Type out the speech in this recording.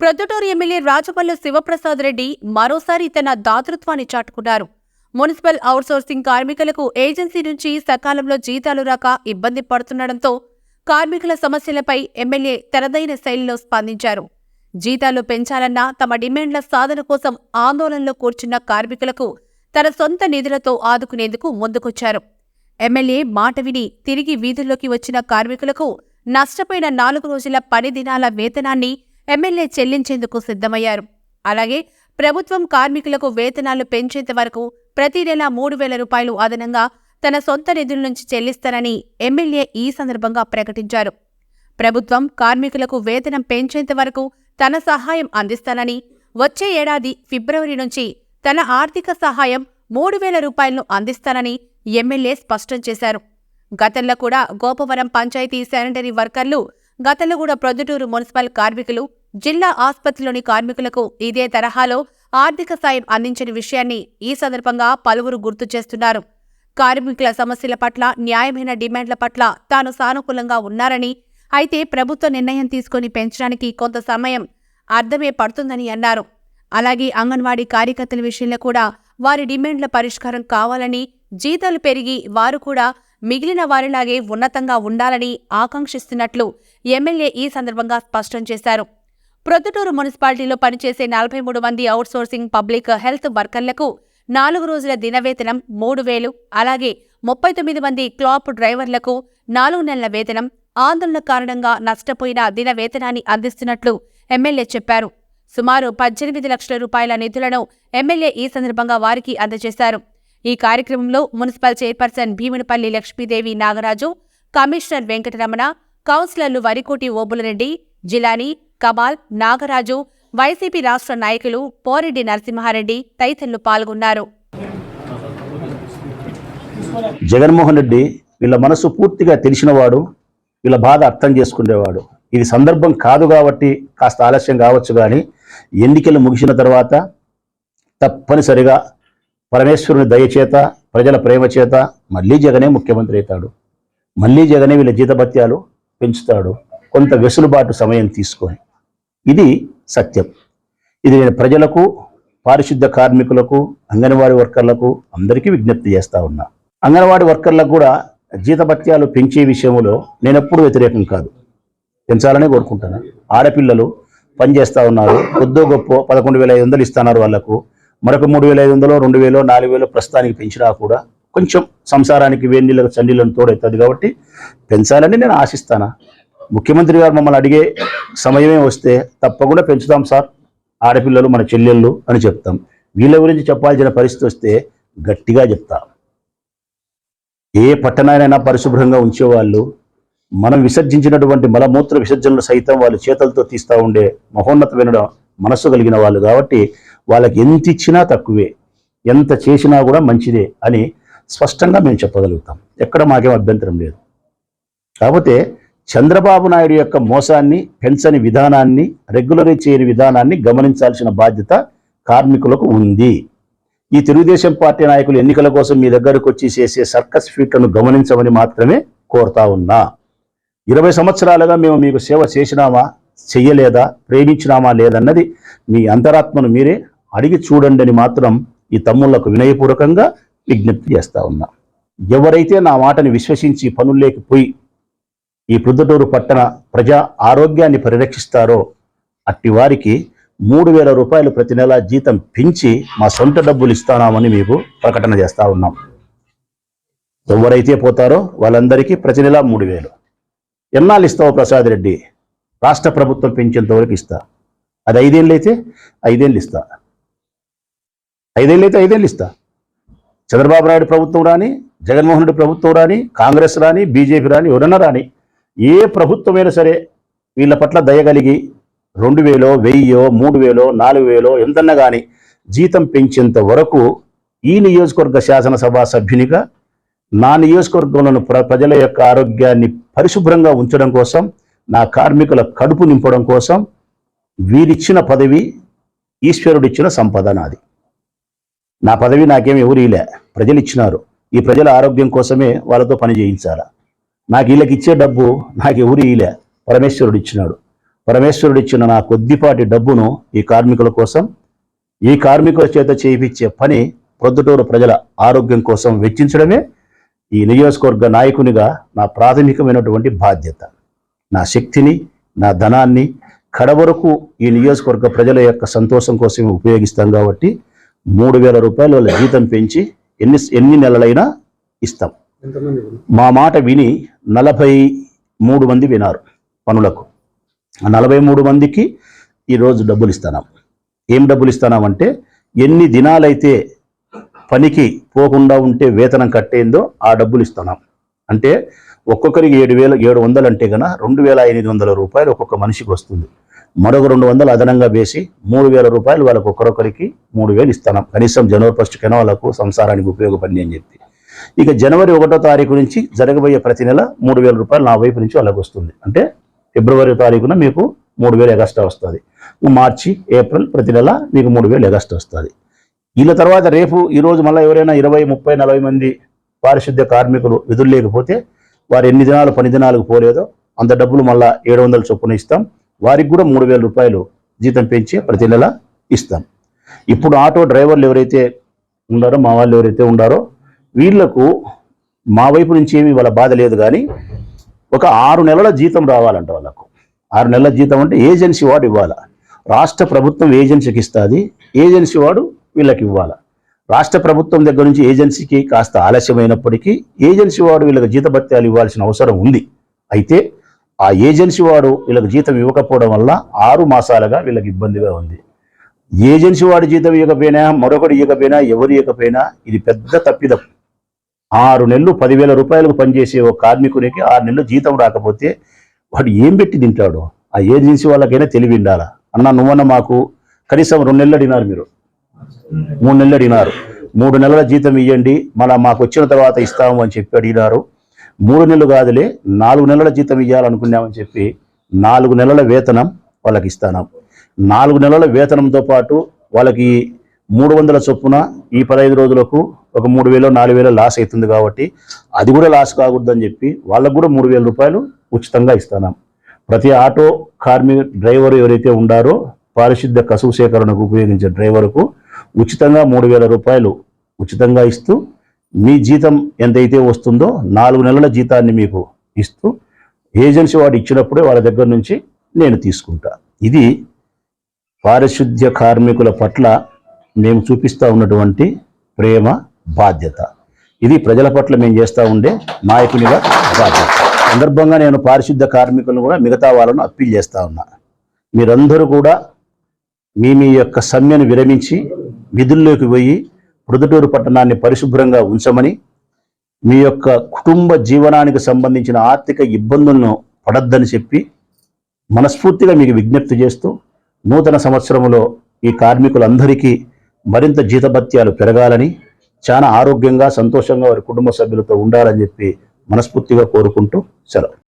Proddatur MLA Rajapalli Sivaprasad Reddy మరోసారి తన దాతృత్వాన్ని చాటుకున్నారు. మున్సిపల్ అవుట్సోర్సింగ్ కార్మికులకు ఏజెన్సీ నుంచి సకాలంలో జీతాలు రాక ఇబ్బంది పడుతుండటంతో కార్మికుల సమస్యలపై ఎమ్మెల్యే తనదైన శైలిలో స్పందించారు. జీతాలు పెంచాలన్న తమ డిమాండ్ల సాధన కోసం ఆందోళనలో కూర్చున్న కార్మికులకు తన సొంత నిధులతో ఆదుకునేందుకు ముందుకొచ్చారు. ఎమ్మెల్యే మాట విని తిరిగి వీధుల్లోకి వచ్చిన కార్మికులకు నష్టపోయిన నాలుగు రోజుల పని దినాల వేతనాన్ని ఎమ్మెల్యే చెల్లించేందుకు సిద్ధమయ్యారు. అలాగే ప్రభుత్వం కార్మికులకు వేతనాలు పెంచేంత వరకు ప్రతి నెల మూడు వేల రూపాయలు అదనంగా తన సొంత నిధుల నుంచి చెల్లిస్తానని ఎమ్మెల్యే ఈ సందర్భంగా ప్రకటించారు. ప్రభుత్వం కార్మికులకు వేతనం పెంచేంత వరకు తన సహాయం అందిస్తానని వచ్చే ఏడాది ఫిబ్రవరి నుంచి తన ఆర్థిక సహాయం మూడు వేల రూపాయలను అందిస్తానని ఎమ్మెల్యే స్పష్టం చేశారు. గతంలో కూడా గోపవరం పంచాయతీ శానిటరీ వర్కర్లు గతంలో కూడా ప్రొద్దుటూరు మున్సిపల్ కార్మికులు జిల్లా ఆసుపత్రిలోని కార్మికులకు ఇదే తరహాలో ఆర్థిక సాయం అందించిన విషయాన్ని ఈ సందర్భంగా పలువురు గుర్తు చేస్తున్నారు. కార్మికుల సమస్యల పట్ల న్యాయమైన డిమాండ్ల పట్ల తాను సానుకూలంగా ఉన్నారని అయితే ప్రభుత్వ నిర్ణయం తీసుకొని పెంచడానికి కొంత సమయం అర్థమే పడుతుందని అన్నారు. అలాగే అంగన్వాడీ కార్యకర్తల విషయంలో కూడా వారి డిమాండ్ల పరిష్కారం కావాలని జీతాలు పెరిగి వారు కూడా మిగిలిన వారిలాగే ఉన్నతంగా ఉండాలని ఆకాంక్షిస్తున్నట్లు ఎమ్మెల్యే ఈ సందర్భంగా స్పష్టం చేశారు. ప్రొద్దుటూరు మున్సిపాలిటీలో పనిచేసే నలభై మూడు మంది అవుట్సోర్సింగ్ పబ్లిక్ హెల్త్ వర్కర్లకు నాలుగు రోజుల దినవేతనం మూడు వేలు అలాగే ముప్పై తొమ్మిది మంది క్లాప్ డ్రైవర్లకు నాలుగు నెలల వేతనం ఆందోళన కారణంగా నష్టపోయిన దిన వేతనాన్ని అందిస్తున్నట్లు ఎమ్మెల్యే చెప్పారు. సుమారు పద్దెనిమిది లక్షల రూపాయల నిధులను ఎమ్మెల్యే ఈ సందర్భంగా వారికి అందజేశారు. ఈ కార్యక్రమంలో municipal chairperson Bheemunipalli Lakshmidevi Nagaraju commissioner Venkataramana కౌన్సిలర్లు వరికోటి ఓబులరెడ్డి జిలాని కమాల్ నాగరాజు వైసీపీ రాష్ట్ర నాయకులు పోరెడ్డి నరసింహారెడ్డి తదితరులు పాల్గొన్నారు. జగన్మోహన్ రెడ్డి వీళ్ళ మనసు పూర్తిగా తెలిసినవాడు వీళ్ళ బాధ అర్థం చేసుకునేవాడు. ఇది సందర్భం కాదు కాబట్టి కాస్త ఆలస్యం కావచ్చు కానీ ఎన్నికలు ముగిసిన తర్వాత తప్పనిసరిగా పరమేశ్వరుని దయచేత ప్రజల ప్రేమ చేత మళ్ళీ జగనే ముఖ్యమంత్రి అవుతాడు. మళ్ళీ జగనే వీళ్ళ జీతభత్యాలు పెంచుతాడు. కొంత వెసులుబాటు సమయం తీసుకొని. ఇది సత్యం. ఇది నేను ప్రజలకు పారిశుద్ధ కార్మికులకు అంగన్వాడీ వర్కర్లకు అందరికీ విజ్ఞప్తి చేస్తూ ఉన్నా. అంగన్వాడీ వర్కర్లకు కూడా జీతభత్యాలు పెంచే విషయంలో నేను ఎప్పుడు వ్యతిరేకం కాదు. పెంచాలని కోరుకుంటాను. ఆడపిల్లలు పనిచేస్తూ ఉన్నారు. కొద్దో గొప్ప పదకొండు వేల ఐదు వందలు ఇస్తున్నారు వాళ్ళకు. మరొక మూడు వేల ఐదు వందలు రెండు వేలు నాలుగు వేలు ప్రస్తుతానికి పెంచినా కూడా కొంచెం సంసారానికి వేడి నీళ్ళకు చన్నీళ్ళను తోడవుతుంది కాబట్టి పెంచాలని నేను ఆశిస్తాను? ముఖ్యమంత్రి గారు మమ్మల్ని అడిగే సమయమే వస్తే తప్పకుండా పెంచుతాం సార్. ఆడపిల్లలు మన చెల్లెళ్ళు అని చెప్తాం. వీళ్ళ గురించి చెప్పాల్సిన పరిస్థితి వస్తే గట్టిగా చెప్తా. ఏ పట్టణానైనా పరిశుభ్రంగా ఉంచేవాళ్ళు మనం విసర్జించినటువంటి మలమూత్ర విసర్జనలు సైతం వాళ్ళు చేతులతో తీస్తూ ఉండే మహోన్నతమైన మనస్సు కలిగిన వాళ్ళు కాబట్టి వాళ్ళకి ఎంత ఇచ్చినా తక్కువే ఎంత చేసినా కూడా మంచిదే అని స్పష్టంగా మేము చెప్పగలుగుతాం. ఎక్కడ మాకేం అభ్యంతరం లేదు. కాకపోతే చంద్రబాబు నాయుడు యొక్క మోసాన్ని పెంచని విధానాన్ని రెగ్యులరైజ్ చేయని విధానాన్ని గమనించాల్సిన బాధ్యత కార్మికులకు ఉంది. ఈ తెలుగుదేశం పార్టీ నాయకులు ఎన్నికల కోసం మీ దగ్గరకు వచ్చి చేసే సర్కస్ ఫీట్లను గమనించమని మాత్రమే కోరుతా ఉన్నా. ఇరవై సంవత్సరాలుగా మేము మీకు సేవ చేసినామా చెయ్యలేదా ప్రేమించినామా లేదన్నది మీ అంతరాత్మను మీరే అడిగి చూడండి అని మాత్రం ఈ తమ్ముళ్ళకు వినయపూర్వకంగా విజ్ఞప్తి చేస్తా ఉన్నా. ఎవరైతే నా మాటని విశ్వసించి పనుల్లోకి పోయి ఈ ప్రొద్దుటూరు పట్టణ ప్రజా ఆరోగ్యాన్ని పరిరక్షిస్తారో అట్టి వారికి మూడు వేల రూపాయలు ప్రతి నెల జీతం పెంచి మా సొంత డబ్బులు ఇస్తానామని మీకు ప్రకటన చేస్తా ఉన్నాం. ఎవరైతే పోతారో వాళ్ళందరికీ ప్రతి నెల మూడు వేలు. ఎన్నాళ్ళు ఇస్తావు ప్రసాద్ రెడ్డి? రాష్ట్ర ప్రభుత్వం పెంచేంత వరకు ఇస్తా. అది ఐదేళ్ళు అయితే ఐదేళ్ళు ఇస్తా. ఐదేళ్ళు అయితే ఐదేళ్ళు ఇస్తా. చంద్రబాబు నాయుడు ప్రభుత్వం రాని జగన్మోహన్ రెడ్డి ప్రభుత్వం రాని కాంగ్రెస్ రాని బీజేపీ రాని ఎవరన్నా రాని ఏ ప్రభుత్వమైనా సరే వీళ్ళ పట్ల దయగలిగి రెండు వేలో వెయ్యో మూడు వేలో నాలుగు వేలో ఎంతన్నా కానీ జీతం పెంచేంత వరకు ఈ నియోజకవర్గ శాసనసభ సభ్యునిగా నా నియోజకవర్గంలోని ప్ర ప్రజల యొక్క ఆరోగ్యాన్ని పరిశుభ్రంగా ఉంచడం కోసం నా కార్మికుల కడుపు నింపడం కోసం వీరిచ్చిన పదవి ఈశ్వరుడిచ్చిన సంపద నాది. నా పదవి నాకేమి ఎవరు ఇలా ప్రజలు ఇచ్చినారు ఈ ప్రజల ఆరోగ్యం కోసమే వాళ్ళతో పని చేయించాలా? నాకు వీళ్ళకి ఇచ్చే డబ్బు నాకు ఎవరు ఇలే పరమేశ్వరుడు ఇచ్చినాడు. పరమేశ్వరుడు ఇచ్చిన నా కొద్దిపాటి డబ్బును ఈ కార్మికుల కోసం ఈ కార్మికుల చేత చేయించే పని ప్రొద్దుటూరు ప్రజల ఆరోగ్యం కోసం వెచ్చించడమే ఈ నియోజకవర్గ నాయకునిగా నా ప్రాథమికమైనటువంటి బాధ్యత. నా శక్తిని నా ధనాన్ని కడవరకు ఈ నియోజకవర్గ ప్రజల యొక్క సంతోషం కోసం ఉపయోగిస్తాం కాబట్టి మూడు వేల రూపాయలు వాళ్ళ జీతం పెంచి ఎన్ని ఎన్ని నెలలైనా ఇస్తాం. మా మాట విని నలభై మూడు మంది వినారు పనులకు. నలభై మూడు మందికి ఈరోజు డబ్బులు ఇస్తున్నాం. ఏం డబ్బులు ఇస్తున్నామంటే ఎన్ని దినాలైతే పనికి పోకుండా ఉంటే వేతనం కట్టేందో ఆ డబ్బులు ఇస్తున్నాం. అంటే ఒక్కొక్కరికి ఏడు వేల ఏడు వందలు అంటే కన రెండు వేల ఎనిమిది వందల రూపాయలు ఒక్కొక్క మనిషికి వస్తుంది. మరొక రెండు వందలు అదనంగా వేసి మూడు వేల రూపాయలు వాళ్ళకు ఒక్కొక్కరికి మూడు వేలు ఇస్తున్నాం. కనీసం జనవరి ఫస్ట్ కెన వాళ్ళకు సంసారానికి ఉపయోగపడింది అని చెప్పి. ఇక జనవరి ఒకటో తారీఖు నుంచి జరగబోయే ప్రతి నెల మూడు వేల రూపాయలు నా వైపు నుంచి అలాగ వస్తుంది. అంటే ఫిబ్రవరి తారీఖున మీకు మూడు వేలు ఎగస్ట్రా వస్తుంది. మార్చి ఏప్రిల్ ప్రతి నెల మీకు మూడు వేలు ఎగస్ట్రా వస్తుంది. వీళ్ళ తర్వాత రేపు ఈరోజు మళ్ళీ ఎవరైనా ఇరవై ముప్పై నలభై మంది పారిశుద్ధ్య కార్మికులు విధులు లేకపోతే వారు ఎన్ని దినాలు పని దినాలకు పోలేదో అంత డబ్బులు మళ్ళీ ఏడు వందల చొప్పున ఇస్తాం. వారికి కూడా మూడు వేల రూపాయలు జీతం పెంచి ప్రతి నెల ఇస్తాం. ఇప్పుడు ఆటో డ్రైవర్లు ఎవరైతే ఉన్నారో మా వాళ్ళు ఎవరైతే ఉన్నారో వీళ్ళకు మా వైపు నుంచి ఏమీ వాళ్ళ బాధ లేదు కానీ ఒక ఆరు నెలల జీతం రావాలంట వాళ్ళకు. ఆరు నెలల జీతం అంటే ఏజెన్సీ వాడు ఇవ్వాలి? రాష్ట్ర ప్రభుత్వం ఏజెన్సీకి ఇస్తుంది ఏజెన్సీ వాడు వీళ్ళకి ఇవ్వాలి? రాష్ట్ర ప్రభుత్వం దగ్గర నుంచి ఏజెన్సీకి కాస్త ఆలస్యమైనప్పటికీ ఏజెన్సీ వాడు వీళ్ళకి జీతభత్యాలు ఇవ్వాల్సిన అవసరం ఉంది. అయితే ఆ ఏజెన్సీ వాడు వీళ్ళకి జీతం ఇవ్వకపోవడం వల్ల ఆరు మాసాలుగా వీళ్ళకి ఇబ్బందిగా ఉంది. ఏజెన్సీ వాడి జీతం ఇవ్వకపోయినా మరొకటి ఇవ్వకపోయినా ఎవరు ఇవ్వకపోయినా ఇది పెద్ద తప్పిదం. ఆరు నెలలు పదివేల రూపాయలకు పనిచేసే ఒక కార్మికునికి ఆరు నెలలు జీతం రాకపోతే వాడు ఏం పెట్టి తింటాడు? ఆ ఏజెన్సీ వాళ్ళకైనా తెలివి ఉండాలా? అన్న నువ్వన్న మాకు కనీసం రెండు నెలలు అడిగినారు మీరు. మూడు నెలలు అడిగినారు. మూడు నెలల జీతం ఇవ్వండి మళ్ళీ మాకు వచ్చిన తర్వాత ఇస్తాము అని చెప్పి అడిగినారు. మూడు నెలలు కాదులే నాలుగు నెలల జీతం ఇవ్వాలనుకున్నామని చెప్పి నాలుగు నెలల వేతనం వాళ్ళకి ఇస్తాను. నాలుగు నెలల వేతనంతో పాటు వాళ్ళకి మూడు వందల చొప్పున ఈ పదహైదు రోజులకు ఒక మూడు వేలు నాలుగు వేలు లాస్ అవుతుంది కాబట్టి అది కూడా లాస్ కాకూడదని చెప్పి వాళ్ళకు కూడా మూడు వేల రూపాయలు ఉచితంగా ఇస్తాను ప్రతి ఆటో కార్మిక డ్రైవర్ ఎవరైతే ఉండారో పారిశుద్ధ్య కసువు సేకరణకు ఉపయోగించే డ్రైవర్కు ఉచితంగా మూడు వేల రూపాయలు ఉచితంగా ఇస్తూ మీ జీతం ఎంతైతే వస్తుందో నాలుగు నెలల జీతాన్ని మీకు ఇస్తూ ఏజెన్సీ వాడు ఇచ్చినప్పుడే వాళ్ళ దగ్గర నుంచి నేను తీసుకుంటా. ఇది పారిశుద్ధ్య కార్మికుల పట్ల మేము చూపిస్తూ ఉన్నటువంటి ప్రేమ బాధ్యత. ఇది ప్రజల పట్ల మేము చేస్తూ ఉండే నాయకునిగా బాధ్యత. సందర్భంగా నేను పారిశుద్ధ కార్మికులను కూడా మిగతా వాళ్ళను అప్పీల్ చేస్తూ ఉన్నా. మీరందరూ కూడా మీ మీ యొక్క సమ్మెను విరమించి విధుల్లోకి పోయి ప్రొద్దుటూరు పట్టణాన్ని పరిశుభ్రంగా ఉంచమని మీ యొక్క కుటుంబ జీవనానికి సంబంధించిన ఆర్థిక ఇబ్బందులను పడద్దని చెప్పి మనస్ఫూర్తిగా మీకు విజ్ఞప్తి చేస్తూ నూతన సంవత్సరంలో ఈ కార్మికులందరికీ మరింత జీతభత్యాలు పెరగాలని చాలా ఆరోగ్యంగా సంతోషంగా వారి కుటుంబ సభ్యులతో ఉండాలని చెప్పి మనస్ఫూర్తిగా కోరుకుంటూ సెలవు.